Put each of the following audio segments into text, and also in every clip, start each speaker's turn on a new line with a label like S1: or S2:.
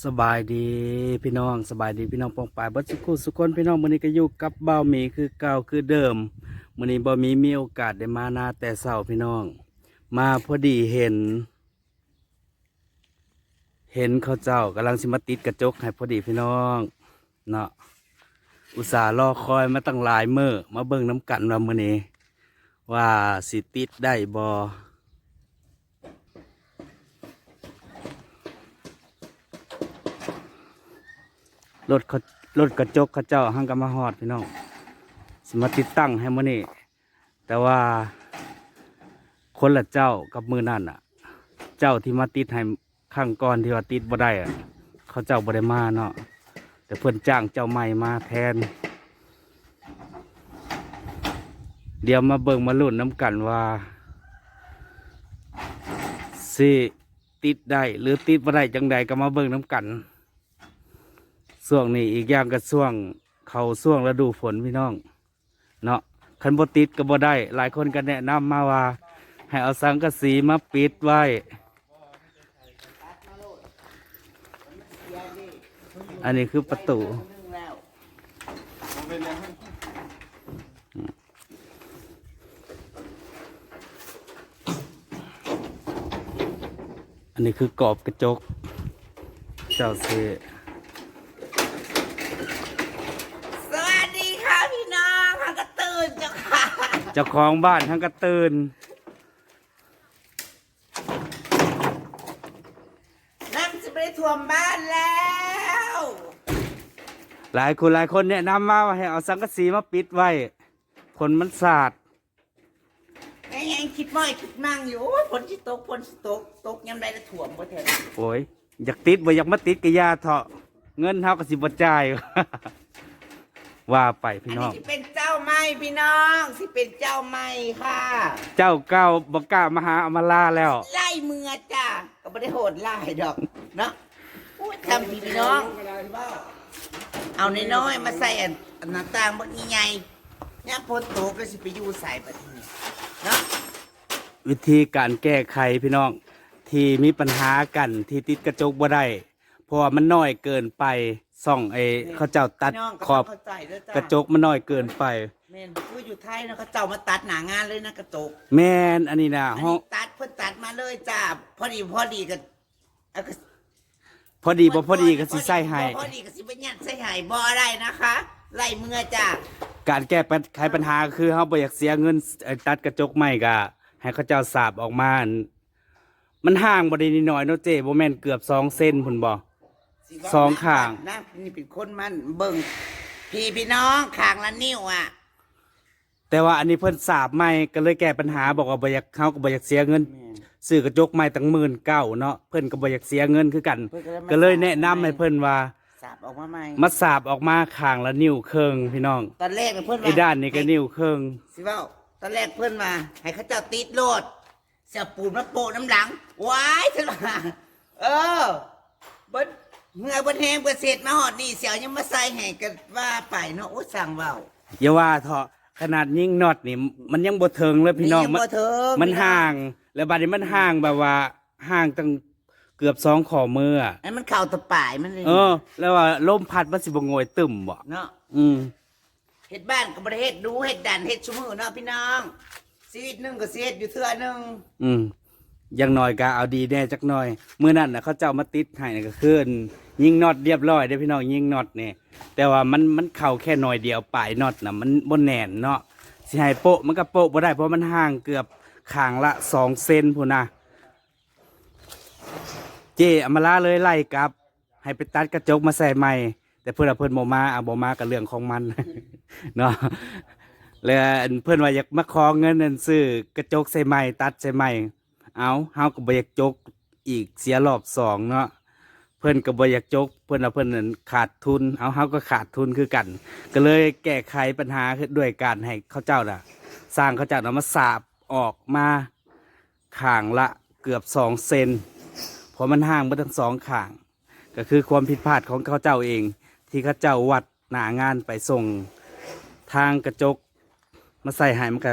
S1: สบายดีพี่น้องสบายดีพี่น้องปองปายบัดสุขุสุคนพี่น้องมื้อนี้ก็อยู่กับบ่าวหมีคือเก่าคือเดิมมื้อนี้บ่าวหมีมีโอกาสได้มานาแต่เช้าพี่น้อง มาพอดีเห็น เห็นเขาเจ้ากำลังสิมาติดกระจกให้พอดีพี่น้องเนาะอุตส่าห์รอคอยมาตั้งหลายมื้อมาเบิ่งน้ำกันว่ามื้อนี้ ว่าสิติดได้บ่ รถเขารถกระจกเขาเจ้าหังกมาฮอดพี่น้องสมาติดตั้งให้มื้อนี้แต่ว่าคนละเจ้ากับมือนั่นอะ เจ้าที่มาติดให้ข้างก่อนที่ว่าติดบ่ได้อะ เขาเจ้าบ่ได้มาเนาะแต่เพื่อนจ้างเจ้าใหม่มาแทน เดี๋ยวมาเบิ่งมาลุ้นน้ำกันว่าสิติดได้หรือติดบ่ได้จังใดก็มาเบิ่งน้ำกัน ช่วงนี้อีกอย่างก็ช่วง เขาช่วงฤดูฝนพี่น้อง เนาะคันบติดก็บ่ได้ หลายคนก็แนะนำมาว่า ให้เอาสังกะสีมาปิดไว้ อันนี้คือประตูอันนี้คือกรอบกระจก เจ้าเส
S2: ส เจ้า
S1: ของบ้านทั้งกระตื่น
S2: น้ำจะไปท่วมบ้านแล้ว
S1: หลายคนหลายคนแนะนำมาว่าให้เอาสังกะสีมาปิดไว้ผลมันสาด
S2: ไอ้ยังคิดม้อยคิดมั่งอยู่โอ้ยฝนสิตกฝนสิตกตกยามใดจะท่วมบ่เถิด
S1: โอ้ยอยากติดบ่อยากมาติดกะยาเถาะเงินเท่ากับสิบจ่าย ว่าไป
S2: อั
S1: พี่
S2: น
S1: น้
S2: นี้
S1: อง
S2: สิเป็นเจ้าไม้ พี่น้องสิเป็นเจ้าไม้ค่ะ
S1: เจ้าเก้าบกล้ามาหาอำมาลาแล้ว
S2: ไล่มือจ้าก็ไม่ได้โหดไล่ดอกเนาะพูดทำพี่พี่น้อง เอาน้อยๆมาใส่อันอันหน้าต่างบักใหญ่ๆเนี่ยพ้นโตก็สิไปอยู่ใส่บัดนี้เนาะ
S1: วิธีการแก้ไขพี่น้อง ที่มีปัญหากันที่ติดกระจกบ่ได้เพราะว่ามันน้อยเกินไปส่องไอ้เขาเจ้าตัด
S2: พี่น้งก็
S1: ขอบ
S2: เข้าใจด้วยจ้ะ
S1: กระจกมันน้อยเกินไป
S2: แม่นคืออยู่ไทยนะเขาเจ้ามาตัดหนางานเลยนะกระจก
S1: แม่นอันนี้นะ
S2: อัน
S1: ห้อง
S2: นี้ตัดเพิ่นตัดมาเลยจ้าพอดีพอดีกันเอาก็
S1: พอดีบ่พอดีก็สิใส่ให้
S2: พอดีก็สิเป็นยัดใส่ให้บ่อะไรนะคะไล่มือจ้า
S1: การแก้ปัญไขปัญหาคือเฮาบ่อยากเสียเงินเอ่อตัดกระจกใหม่ก็ให้เขาเจ้าสาบออกมาอันมันห่างบ่ได้นิดหน่อยเนาะเจ้บ่แม่นเกือบ2เซนพุ่นบ่
S2: สิว่า
S1: สองข้าง
S2: นะนี่เป็นคนมันเบิ่งพี่พี่น้องข้างละนิ้วอะ
S1: แต่ว่าอันนี้เพิ่นสาบใหม่ก็เลยแก้ปัญหาบอกว่าบ่อยากเฮาก็บ่อยากเสียเงิน ซื้อกระจกใหม่ตั้งหมื่นเก้าเนาะเพิ่นก็บ่อยากเสียเงินคือกัน
S2: เพิ่นก็เลยมา
S1: ก็เลยแนะนำให้เพิ่นว่า
S2: สาบออกมาใหม่
S1: มาสาบออกมาข้างละนิ้วครึ่งพี่น้อง
S2: ตอนแรกน่ะเพิ่นว่า
S1: ไอ้ด้านนี้ก็นิ้วครึ่ง
S2: สิเว่าตอนแรกเพื่อนมาให้เขาเจ้าติดโลดเสียปูนมาโปะน้ำหลังว้ายฉันว่าเออเบิ้เมื่อเบิ้แหงเบิ้เสร็จมาหอดนี่เสียวยังมาใส่ให้กันว่าไปเนาะโอ้สั่งเบา
S1: อย่าว่าเถอะ ขนาดยิงน็อตนี่มันยังบ่ถึงเลยพี่น้อง
S2: ยัง
S1: มัน
S2: บ่ถึง
S1: มัน
S2: พี่อง
S1: ห่าง แล้วบัดนี้มันห่างแบบว่าห่างตั้งเกือบสองข้อมืออะ
S2: อันมันเข่าตะป่ายมันเลย
S1: เออ แล้วว่าลมพัดมันสิบ่โงอยตึมบ่
S2: เนาะ
S1: อืม
S2: เฮ็ดบ้านกับบริเฮ็ดดูเฮ็ดดันเฮ็ดชุมือเนาะพี่น้องชีวิตหนึงก็สิเฮ็ดอยู่เทื่อหนึง
S1: อืมอยังน้อยก็เอาดีแน่จักหน่อยมื้อนั้นน่ะเขาเจ้ามาติดให้น่ะก็คือ ยิงน็อตเรียบร้อยเด้อพี่น้องยิงน็อตนี่แต่ว่ามันมันเข้าแค่หน่อยเดียวปลายน็อตนะมันบ่แน่นเนาะสิให้โปะมันก็โปะบ่ได้เพราะมันห่างเกือบข้างละสองเซนพุ่นะเจอมาลาเลยไล่กลับ ให้ไปตัดกระจกมาใส่ใหม่ แต่เพื่อนว่าเพื่อนโมมาอะโมมากับเรื่องของมันเนาะแล้วเพื่อนว่าอยากมาขอเงินนั่นซื้อกระจกใส่ใหม่ตัดใส่ใหม่เอาเฮาก็บ่อยากจกอีกเสียรอบสองเนาะ เพื่อนก็บ่อยากจก เพื่อนว่าเพื่อนนั่นขาดทุน เอาเฮาก็ขาดทุนคือกัน ก็เลยแก้ไขปัญหาด้วยการให้เขาเจ้าน่ะ สร้างเขาเจ้าน่ะมาสาบออกมาข้างละเกือบสองเซนเพราะมันห่างมาทั้งสองข้าง ก็คือความผิดพลาดของเขาเจ้าเอง ที่เขาเจ้าวัดหนางานไปส่งทางกระจก มาใส่หายมันก็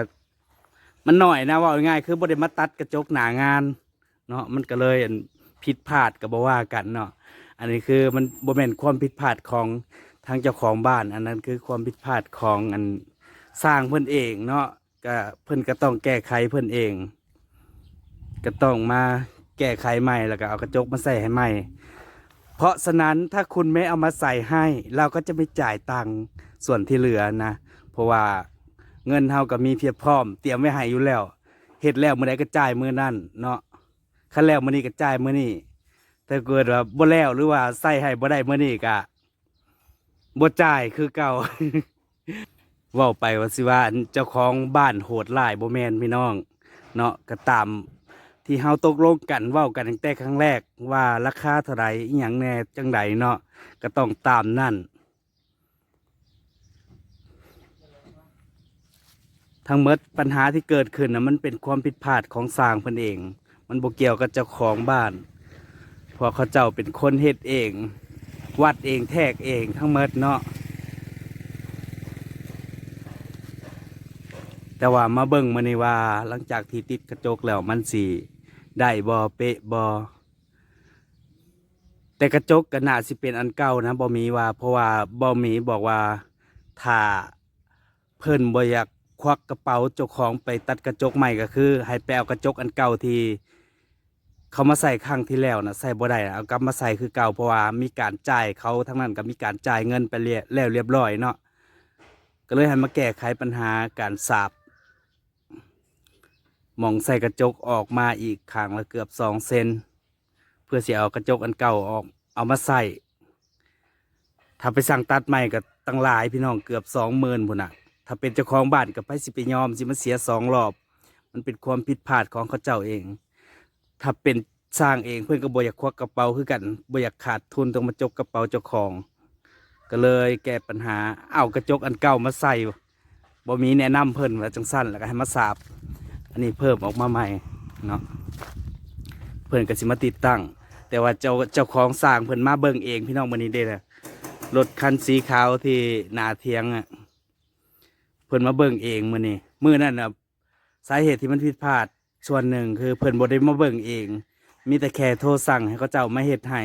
S1: มันหน่อยนะว่าง่ายคือบ่ได้มาตัดกระจกหนางานเนาะมันก็เลยผิดพลาดกับบ่ว่ากันเนาะ อันนี้คือมันบ่แม่นความผิดพลาดของทางเจ้าของบ้าน อันนั้นคือความผิดพลาดของอันสร้างเพิ่อนเองเนาะก็เพิ่อนก็ต้องแก้ไขเพิ่อนเอง ก็ต้องมาแก้ไขใหม่แล้วก็เอากระจกมาใส่ให้ใหม่ เพราะฉะนั้นถ้าคุณไม่เอามาใส่ให้ เราก็จะไม่จ่ายตังค์ส่วนที่เหลือนะ เพราะว่าเงินเฮาก็มีเพียบพร้อม เตรียมไว้ให้อยู่แล้วเฮ็ดแล้วเมื้อใดก็จ่ายเมื้อนั้นเนาะคันแล้วมื้อนี้ก็จ่ายมื้อนี้ ถ้าเกิดว่าบ่แล้วหรือว่าใส่ให้บ่ได้เมื้อนี้ก็บ่จ่ายคือเก่าเว้าไปว่าสิว่าเจ้าของบ้านโหดหลายบ่แมนพี่น้อง เนาะก็ตามที่เฮาตกลงกันเว้ากันตั้งแต่ครั้งแรกว่าราคาเท่าไหร่อีหยังแน่จังใดเนาะก็ต้องตามนั่นทั้งหมดปัญหาที่เกิดขึ้นนะมันเป็นความผิดพลาดของสร้างเพิ่นเอง มันบ่เกี่ยวกับเจ้าของบ้าน พราะเขาเจ้าเป็นคนเฮ็ดเอง วัดเองแทกเองทั้งหมดเนาะแต่ว่ามาเบิ่งมาในว่าหลังจากที่ติดกระจกแล้วมันสีได้บอเปะบอแต่กระจกก็น่าสิเป็นอันเก่านะบอมีว่า เพราะว่าบอมีบอกว่าถ้าเพิ่นบ่อยากควักกระเป๋าเจ้าของไปตัดกระจกใหม่ก็คือ ให้ไปเอากระจกอันเก่าที่ เขามาใส่ครั้งที่แล้วนะใส่บ่ได้นะเอากลับมาใส่คือเก่าเพราะว่ามีการจ่ายเขาทั้งนั้นก็มีการจ่ายเงินไปเรียแล้วเรียบร้อยเนาะก็เลยให้มาแก้ไขปัญหาการสาบมองใส่กระจกออกมาอีกข้างละเกือบสองเซนเพื่อเสียเอากระจกอันเก่าออกเอามาใส่ถ้าไปสั่งตัดใหม่ก็ตั้งหลายพี่น้องเกือบสองหมื่นพุ่นน่ะถ้าเป็นเจ้าของบ้านกับไปสิไปยอมสิมันเสียสองรอบ มันเป็นความผิดพลาดของเขาเจ้าเอง ถ้าเป็นสร้างเองเพื่อนก็บ่อยากควักกระเป๋าคือกันบ่อยากขาดทุนต้องมาจกกระเป๋าเจ้าของ ก็เลยแก้ปัญหาเอากระจกอันเก่ามาใส่บ่มีแนะนำเพิ่นว่าจังสั้นแล้วก็ให้มาสาบ อันนี้เพิ่มออกมาใหม่เนาะเพิ่นก็สิมาติดตั้ง แต่ว่าเจ้าเจ้าของสร้างเพิ่นมาเบิ่งเองพี่น้องมื้อนี้เด้อรถคันสีขาวที่หนาเทียงอะเพิ่นมาเบิ่งเองมื้อนี้มื้อนั้นน่ะสาเหตุที่มันผิดพลาด ส่วนหนึ่งคือเพิ่นบ่ได้มาเบิ่งเอง มีแต่แค่โทรสั่งให้เขาเจ้ามาเฮ็ดให้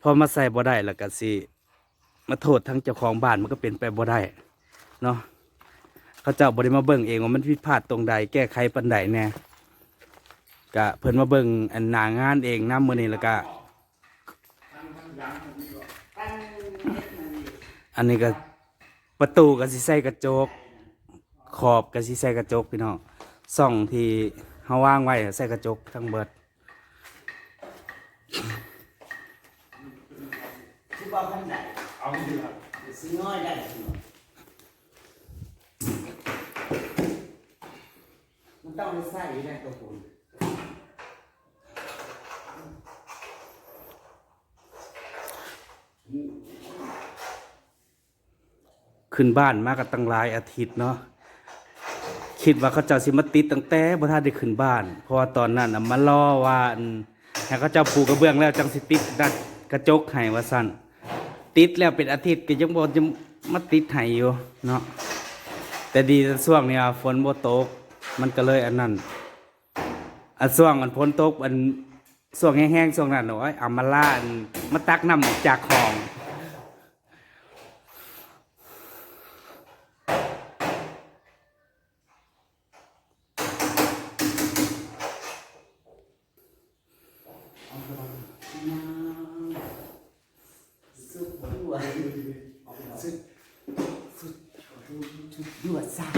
S1: พอมาใส่บ่ได้แล้วก็สิมาโทษทั้งเจ้าของบ้านมันก็เป็นไปบ่ได้เนาะเขาเจ้าบริมาเบิ่งเองว่ามันผิดพลาดตรงใด แก้ไขปันใดแน่กะเพิ่นมาเบิ่งอันหนางานเองน้ำมือนี้แล้วก็อันนี้ก็ประตูก็สิใส่กระจก ขอบก็สิใส่กระจกพี่น้อง ส่องที่เฮาว่างไว้ใส่กระจกทั้งเบิด
S2: สิบอกคันใดเอาสิน้อยได้มันต้องใส่ได้ตัวคุณ
S1: ขึ้นบ้านมากันตั้งหลายอาทิตย์เนาะ คิดว่าเขาเจ้าสิมาติดตั้งแต่บ่ทันได้ขึ้นบ้าน เพราะว่าตอนนั้นน่ะมารอว่าอันให้เขาเจ้าปูกระเบื้องแล้วจังสิติดดัดกระจกให้ว่าซั่นติดแล้วเป็นอาทิตย์ก็ยังบ่จะมาติดให้อยู่เนาะแต่ดีช่วงนี้ฝนบ่ตก มันก็เลยอันนั้นอันช่วงอันฝนตกอันช่วงแห้งๆช่วงนั้นโอ้ยเอามาล่ามาตักน้ำจากคอง
S2: สุดตัวสุดสุดสุดยวดสร้าง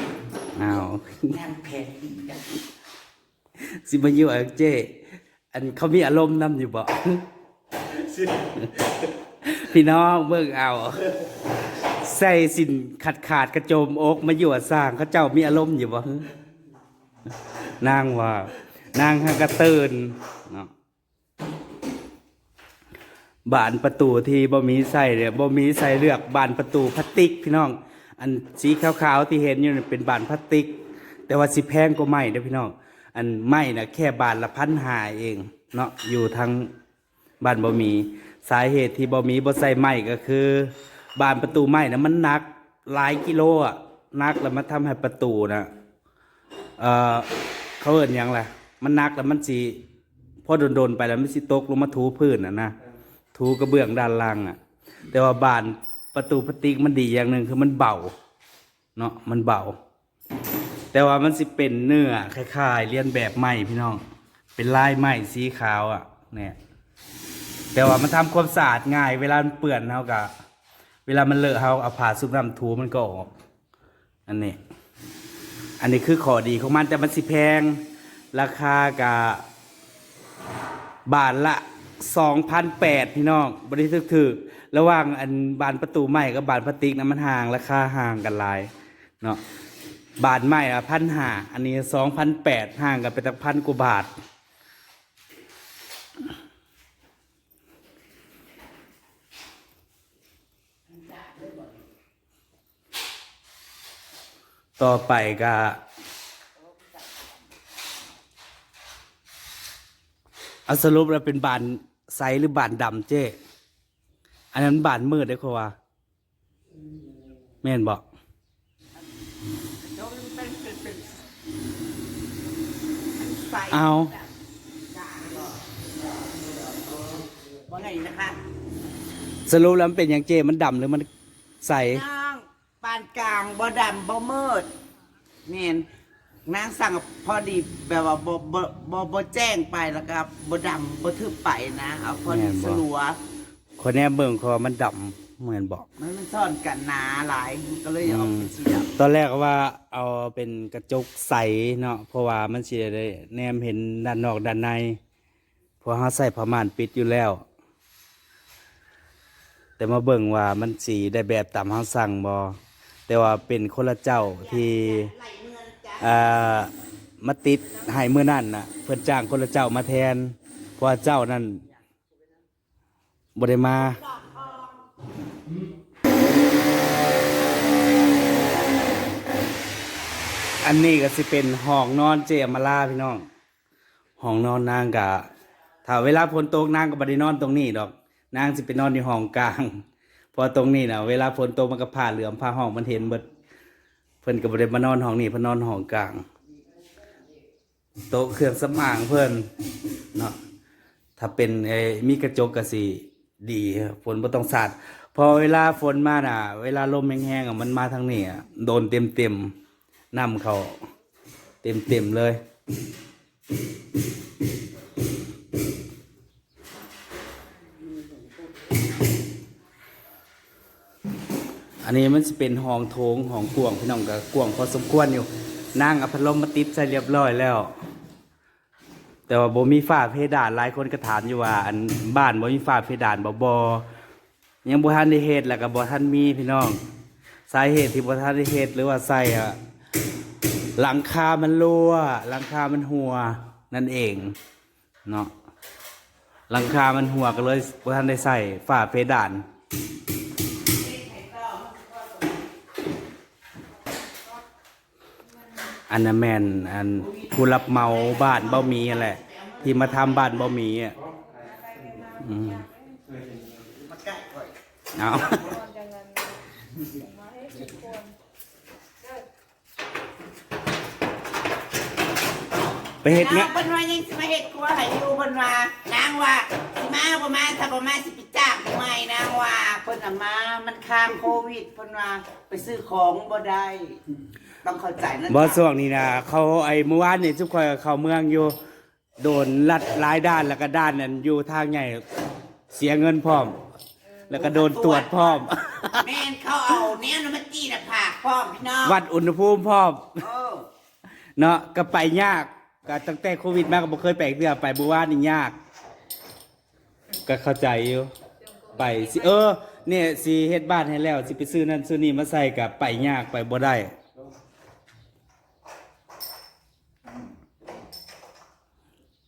S1: อ้าว
S2: งานแผนดินได้
S1: สิมาอยู่กับเจ อันเขามีอารมณ์นำอยู่บ่พี่น้องเบิ่งเอา ใส่สินขาดขาดกระโจมอกมาอยู่สร้างเขาเจ้ามีอารมณ์อยู่บ่นางว่า นางหากระเตือนเนาะบานประตูที่บ่มีใส่เนี่ยบ่มีใส่เลือกบานประตูพลาสติก พี่น้อง อันสีขาวๆที่เห็นอยู่นี่เป็นบานพลาสติก แต่ว่าสิแพงกว่าไม้เด้อพี่น้อง อันไม้น่ะแค่บานละพันหาเองเนาะอยู่ทางบ้านบ่มี สาเหตุที่บ่มีบ่ใส่ไม้ก็คือ บานประตูไม้น่ะมันหนักหลายกิโลอะนักแล้วมันทำให้ประตูน่ะเอ่อเขาเอิ้นยังล่ะ มันนักแล้วมันสิพอโดนๆไปแล้วมันสิตกลงมาถูพื้นน่ะนะถูกระเบื้องด้านล่างอะ แต่ว่าบานประตูพลาสติกมันดีอย่างหนึ่งคือมันเบาเนาะมันเบา แต่ว่ามันสิเป็นเนื้อคล้ายๆเลียนแบบไหม่พี่น้อง เป็นลายไหม่สีขาวอะเนี่ยแต่ว่ามันทำความสะอาดง่าย เวลามันเปื้อนเฮากะเวลามันเลอะเฮาเอาผ้าซุบน้ำถูมันก็ออก อันนี้ อันนี้คือข้อดีของมันแต่มันสิแพง ราคากะบาทละสองพันแปดพี่น้องบริสุทธิ์ถือระหว่างอันบานประตูใหม่กับบานพลาสติกนะมันห่างราคาห่างกันหลายเนาะ บานใหม่อะพันห้าอันนี้สองพันแปดห่างกันไปตั้งพันกว่าบาท ต่อไปก็เอาสรุปแล้วเป็นบานใสหรือบานดำเจ้อันนั้นบานมืดได้อเขาว่าแม่นบอก
S2: โน้มเป็นเป็นเป็นใส่
S1: เอา
S2: ว่าไงนะคะ
S1: สรุปแล้วมันเป็นอย่างเจ้มันดำหรือมันใส
S2: นางปานกลางบ่ดำบ่มืดเมนนางสั่งพอดีแบบว่าบ่บ่บ่บ่แจ้งไปแล้วก็บ่ดำบ่ทึบไปนะ เอาพอดีสลัว
S1: คนแนี้เบิ่งเขาว่ามันดำ เหมือนบอก
S2: มันมันซ่อนกันหนาหลายมันก็เลยออกเป็นสีดำ
S1: ตอนแรกว่าเอาเป็นกระจกใสเนาะเพราะว่ามันสิได้แนมเห็นด้านนอกด้านในเพราะเขาใส่ผ้าม่านปิดอยู่แล้ว แต่มาเบิ่งว่ามันสีได้แบบตามเขาสั่งบอแต่ว่าเป็นคนละเจ้าที่อ่ามาติดให้เมื่อนั่นน่ะ เพื่อนจ้างคนละเจ้ามาแทนเพราะว่าเจ้านั่นบ่ได้มา อันนี้ก็สิเป็นห้องนอนเจมาลาพี่น้อง ห้องนอนนางกะถ้าเวลาฝนตกนางก็บ่ได้นอนตรงนี้ดอก นางสิไปนอนในห้องกลาง พอตรงนี้นะเวลาฝนตกมันก็ผ้าเหลือมผ้าห้องมันเห็นเบิดเพิ่นก็บ่ได้มานอนห้องนี้เพิ่นนอนห้องกลาง โต๊ะเครื่องสำอางเพิ่นเนาะ ถ้าเป็นไอ้มีกระจกก็สิดีฝนบ่ต้องสาด พอเวลาฝนมาน่ะ เวลาลมแห้งๆอะมันมาทางนี้อะโดนเต็มๆ น้ำเขาเต็มๆเลย อันนี้มันจะเป็นห้องโถงห้องกวางพี่น้องก็กวางพอสมควรอยู่นั่งอพัดลมมาติดใส่เรียบร้อยแล้ว แต่ว่าบ่มีฝ้าเพดานหลายคนก็ถามอยู่ว่า อันบ้านบ่มีฝ้าเพดานบ่บ่ยังบ่ทันได้เฮ็ดแล้วก็บ่ทันมีพี่น้อง สาเหตุที่บ่ทันได้เฮ็ดหรือว่าใส่อะ หลังคามันรั่ว หลังคามันหัว นั่นเองเนาะหลังคามันหัวก็เลยบ่ทันได้ใส่ฝ้าเพดานอันนั้นแมนอันผู้รับเหมาบ้านบ่มีนั่นแหละ ที่มาทำบ้านบ่มีอะอืม
S2: มาใกล้ก่อน
S1: เอา ไปเฮ็ด
S2: นา
S1: เนี้
S2: ง
S1: ย
S2: เพิ่นว่ายังสิมาเฮ็ดครัวให้อยู่เพิ่นว่านางว่าสิมาบ่มาถ้าบ่มาสิไปจ้างผู้ใหม่นางว่าเพิ่นน่ะมามันค้างโควิดเพิ่นว่าไปซื้อของบ่ได้ต้องเข้าใจนะ
S1: บ่
S2: จ๊ะ
S1: ช่วงนี้นะเขาไอ้เมื่อวานนี่ทุกคนเข้าเมืองอยู่ โดนลัดหลายด้านแล้วก็ด้านนั้นอยู่ทางใหญ่เสียเงินพร้อม แล้วก็โดนตรวจพร้อม
S2: แม่นเขาเอาแนวน้ำมันจี้น่ะผากพร้อมพี่น้อง
S1: วัดอุณหภูมิพร้อม
S2: เออ
S1: เนาะก็ไปยาก ก็ตั้งแต่โควิดมาก็บ่เคยไปอีกเทื่อไปบัวานี่ยาก ก็เข้าใจอยู่ไปสิเออเนี่ยสิเฮ็ดบ้านให้แล้ว สิไปซื้อนั่นซื้อนี่มาใส่กับไปยากไปบ่ได้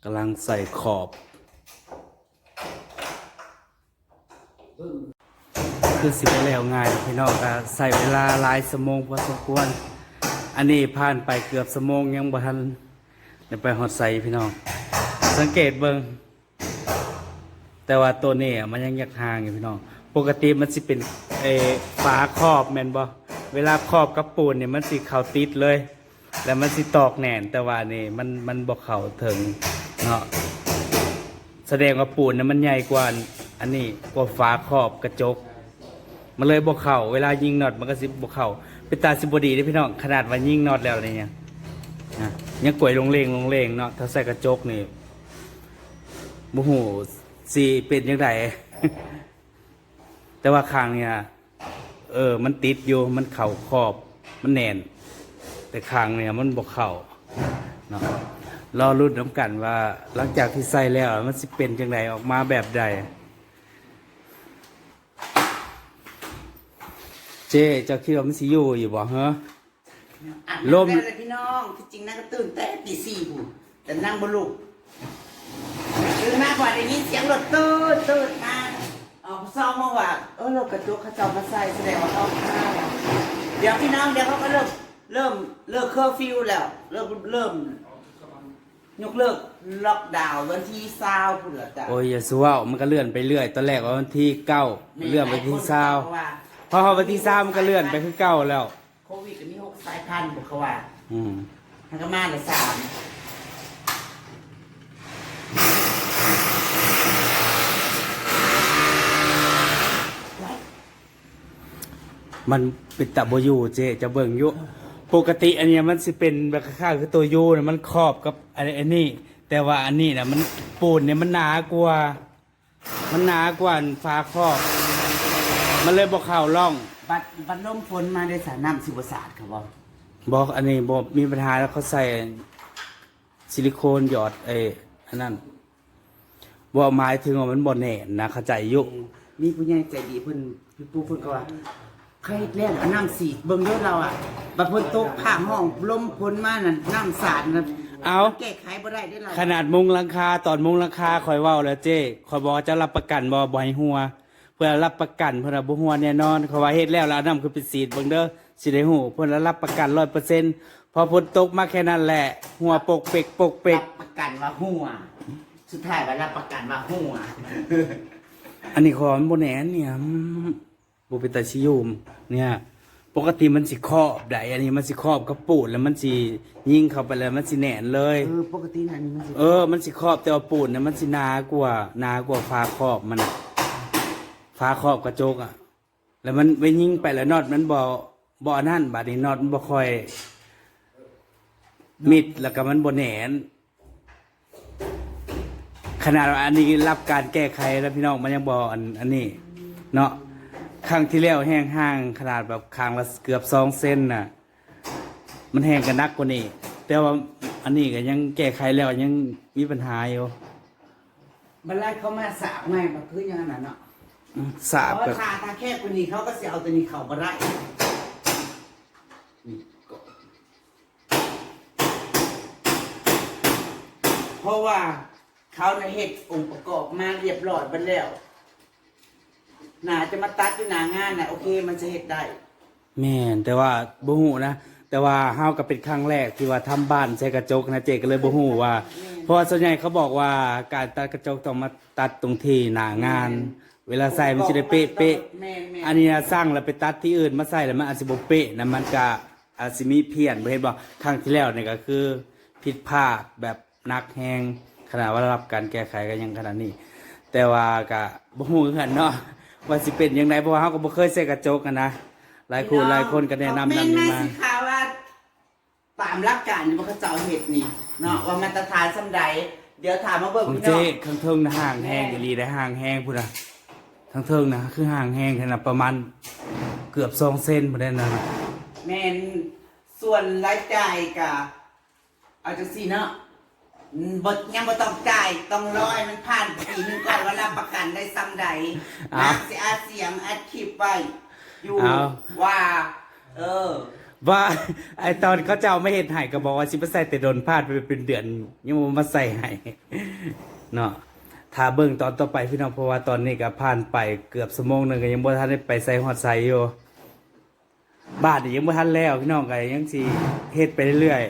S1: กำลังใส่ขอบ คือสิบแล้วง่ายพี่น้องก็ใส่เวลาหลายสมงพอสมควร อันนี้ผ่านไปเกือบสมงยังบ่ทัน ได้ไปฮอดใส่พี่น้อง สังเกตเบิงแต่ว่าตัวนี้มันยังยักห่างอยู่พี่น้อง ปกติมันสิเป็นเอฝาครอบแมนบ่เวลาครอบกับปูนเนี่ยมันสิเข้าติดเลย แล้วมันสิตอกแหน่นแต่ว่านี่มันมันบ่เข้าถึงเนาะแสดงว่าปูนน่ะมันใหญ่กว่าอันนี้กว่าฝาครอบกระจก มันเลยบกเข่าเวลายิงน็อตมันก็สิบกเข่าเป็นตาสิบดีเด้พี่น้องขนาดว่ายิงน็อตแล้วอะไรเนี่ย ยังกลวยลงเลงลงเลงเนาะถ้าใส่กระจกนี่บูหูสีเป็นยังไงแต่ว่าคางเนี่ยเออ มันติดอยู่มันเข่าขอบมันแน่น แต่คางเนี่ยมันบกเข่าเนาะรอรุ่นน้ำกันว่า หลังจากที่ใส่แล้วมันสิเป็นจังไดออกมาแบบใดเจ๊เจ้าคิดว่ามันสิอยู่อยู่บ่ฮะ
S2: อะ
S1: ลม
S2: นั่งได้เลยพี่น้องที่จริงนั่งก็ตื่นแต่ตีสี่ผู้แต่นั่งบนลูกตื่นมากกว่าได้ยินเสียงรถตื่นตื่นมาเอาซ่อมมาว่าเออรถกระจกเขาเจ้ามาใส่แสดงว่าเขาข้าวเดี๋ยวพี่น้องเดี๋ยวเขาก็เริ่มเริ่มเลิกเคอร์ฟิวแล้ว เริ่มเริ่มยกเลิกล็อกดาวน์วันที่เศร้าพุ่นละจ้ะ
S1: โอ้ยอย่าสู้ว่ามันก็เลื่อนไปเรื่อยตอนแรกว่าวันที่เก้าเลื่อนไปที่เศร้า
S2: พระว่
S1: พอเขาวันที่เศร้ามันก็เลื่อนไปคือเก้าแล้ว
S2: โควิดก็มีหก สายพันธุ์บอกเขาว่า
S1: อืม
S2: ทางก็มาเลยสาม
S1: มันเป็นตะโบอยูเจจะเบิ่งอยุปกติอันเนี้ยมันสิเป็นแบบค่าคือตัวยูนะมันครอบกับอันอันนี้ แต่ว่าอันนี้นะมันปูนเนี่ยมันหนากว่า มันหนากว่าฟ้าครอบ มันเลยบอกข่าวล่อง
S2: บัดบัดลมฝนมาได้สารน้ำสิบศาสตร์ครับบอก
S1: บอกอันนี้บอกมีปัญหาแล้วเขาใส่ซิลิโคนหยอดเอออันนั้นว่าหมายถึงว่ามันบ่แน่นนะเข้าใจอยุ
S2: มีผู้ใหญ่ใจดีเพิ่นพี่ปูเพิ่นก็ว่าใครแล่นเอาน้ำสีดเบิ่งเด้อเราอะบัดเพิ่นตกข้างห้องลมฝนมานั่นน้ำสาดนั่น
S1: เอา
S2: แก้ไขบ่ได้เด้อเรา
S1: ขนาดมุงหลังคาตอนมุงหลังคาคอยเว้าแล้วเจ้คอยบอกว่าจะรับประกันบ่บ่ให้หัว เพื่อรับประกันเพื่อบ่หัวแน่นอนเขาว่าเฮ็ดแล้วแล้วเอานำคือไปสีดเบิ่งเด้อสิได้ฮู้เพิ่นรับประกัน100%พอฝนตกมาแค่นั้นแหละ หัวปกเปกปกเปก
S2: รับประกันว่าหัว สุดท้ายว่ารับประกันว่าหัว
S1: อันนี้ขอมันบ่แน่นเนี่ยอืมบ่เป็นตาชิยุมเนี่ย ปกติมันสิครอบได้อันนี้มันสิครอบกระปูดแล้วมันสิยิงเข้าไปแล้วมันสิแน่นเลย
S2: เออ ปกตินั่นมันสิ
S1: เออ มันสิครอบแต่ว่าปูนเนี่ยมันสิหนากว่าหนากว่าฟ้าครอบมันอะ ฟ้าครอบกระจกอะ แล้วมันไปยิงไปแล้วน็อตมันบ่บ่อนั่นบาดนี้น็อตมันบ่ค่อย มิดแล้วก็มันบ่แหนนขนาดว่าอันนี้รับการแก้ไขแล้วพี่น้องมันยังบ่อันอันนี้ เนาะครั้งที่แล้วแห้งห้างขนาดแบบคางละเกือบสองเซนน่ะ มันแห้งกันนักกว่านี้ แต่ว่าอันนี้ก็ยังแก้ไขแล้วยังมีปัญหาอยู่
S2: บัดไล่เขามาสาบไงบ่คืออย่างนั้นเนาะ
S1: สาบ
S2: เพ
S1: กั
S2: ราะ
S1: บ
S2: ทาทาแคบกว่านี้เขาก็จะเอาตัวนี้เข่ามาได้นี่ก็เพราะว่าเขาในเห็ดองค์ประกอบมาเรียบร้อยไปแล้วหนาจะมาตัดอยู่หนางานนะโอเค มันจะเห็ดได้
S1: แม่นแต่ว่าบ่ฮู้นะ แต่ว่าเฮาก็เป็นครั้งแรกที่ว่าทำบ้านใช้กระจกนะเจก็เลยบ่ฮู้ว่า เพราะว่าส่วนใหญ่เขาบอกว่าการตัดกระจกต้องมาตัดตรงที่หน้างาน เวลาใส่มันสิได้เป๊ะเป๊ะ
S2: แม่นแม่น
S1: อันนี้นะสร้างแล้วไปตัดที่อื่นมาใส่แล้วมันอาจสิบ่เป๊ะนะมันก็อาจสิมีเพี้ยนบ่เห็นบ่ครั้งที่แล้วนี่ก็คือผิดพลาดแบบหนักแฮงขนาดว่ารับการแก้ไขก็ยังขนาดนี้ แต่ว่าก็บ่ฮู้คือกันเนาะว่าสิเป็นยังไงเพราะว่าเฮาก็บ่เคยใส่กระจกกันนะหลายคนหลายคนก็แนะนำ
S2: คอมเม
S1: นำ
S2: นต์
S1: นี้
S2: มา
S1: มา
S2: สิคะว่าตามรักการที่มันเขาเจ้าเห็ดนี่เนาะว่ามาตรฐานสำใดเดี๋ยวถามมาเบิ่ง
S1: ของ
S2: พี่
S1: เจ๊
S2: น้อง
S1: ข้างเทิงนะห่างแห้งอีหลีได้ห่างแห้งพุ่นน่ะ ทั้งเทิงนะคือห่างแห้งขนาดประมาณเกือบ2เซนพุ่นได้นะ
S2: แมนส่วนรายจ่ายกับเอาจังสี่เนาะอืมบยังบ่ต้องจ่ายต้องรอให้มันผ่านปีหนึงก่อนว่ารับประกันได้ซ้ำใดนะสิอาเสียงอัดคลิปไว้อยู่
S1: เอา
S2: ว่า เออ
S1: ว่า ไอตอนเขาจะเอาไม่เห็นให้ก็บอกว่าสิมาใส่แต่โดนพลาดไปเป็นเดือนยังบ่มาใส่ให้เนาะ ถ้าเบิ่งตอนต่อไปพี่น้องเพราะว่าตอนนี้ก็ผ่านไปเกือบชั่วโมงหนึ่งก็ยังบ่ทันได้ไปใส่ฮอดใส่อยู่บ้านนี่ยังบ่ทันแล้วพี่น้องก็ยังสิเฮ็ดไปเรื่อย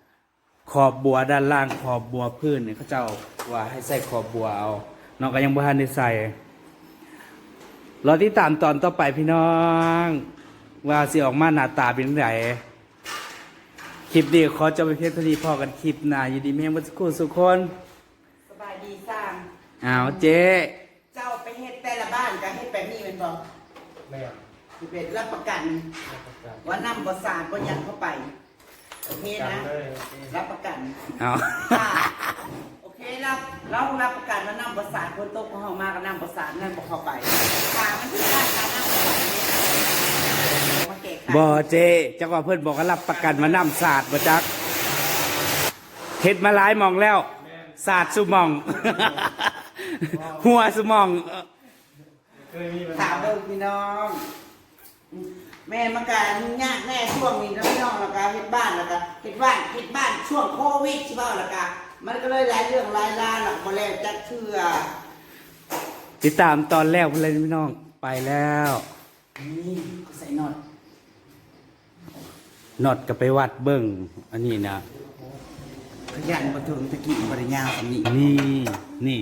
S1: ๆขอบบัวด้านล่างขอบบัวพื้นเนี่ยเขาเจ้าว่าให้ใส่ขอบบัวเอาน้องก็ยังบ่ทันได้ใส่รอติดตามตอนต่อไปพี่น้อง ว่าสิออกมาหน้าตาเป็นไงคลิปนี้ขอจบไปเพียงเท่านี้พอกันคลิปหน้าอยู่ดีแม่งบัสกูสุกคน
S2: สบายดีสร้าง
S1: อ้าวเจ๊
S2: เจ้าไปเฮ็ก็ให้แบบนี้เป็นบอก
S3: แม่
S2: สิเป็นรับประกัน
S3: จับ
S2: ว่านำประสาทก็ยังเข้าไป โอเคนะ
S3: เลย
S2: รับประกัน
S1: เอา
S2: ค่ะโอเครับเรารับประกันว่านำประสาทคนโตของเฮามาก็นำประสาทนั่นบ่เข้าไปค่ะมันคือการการนำประสาทเนี่ยมาแก้ไข
S1: บ่เจจักว่าเพิ่นบอกว่ารับประกันมาน้ำสาดบ่จักเฮ็ดมาหลายหมองแล้ว สาดสุหมอง หัวสุหมอง
S3: เคยมีปัญ
S2: ถา
S3: หาม
S2: เบิ่งพี่น้อง แม่มันก็ยุ่งยากแม่ช่วงนี้นะพี่น้องแล้วก็เฮ็ดบ้านแล้วก็เฮ็ดบ้านเฮ็ดบ้านช่วงโควิดใช่ป่ะแล้วก็มันก็เลยหลายเรื่องหลายราวแล้วบ่แล้วจักเทื่อ
S1: ติดตามตอนแรกพุ่นเลยพี่น้องไปแล้ว
S2: นี่ใส่นอด
S1: นอดก็ไปวัดเบิ่งอันนี้นะ
S2: ขยันบ่ถึงตะกี้บ่ได้ยาวอันนี้
S1: นี่นี่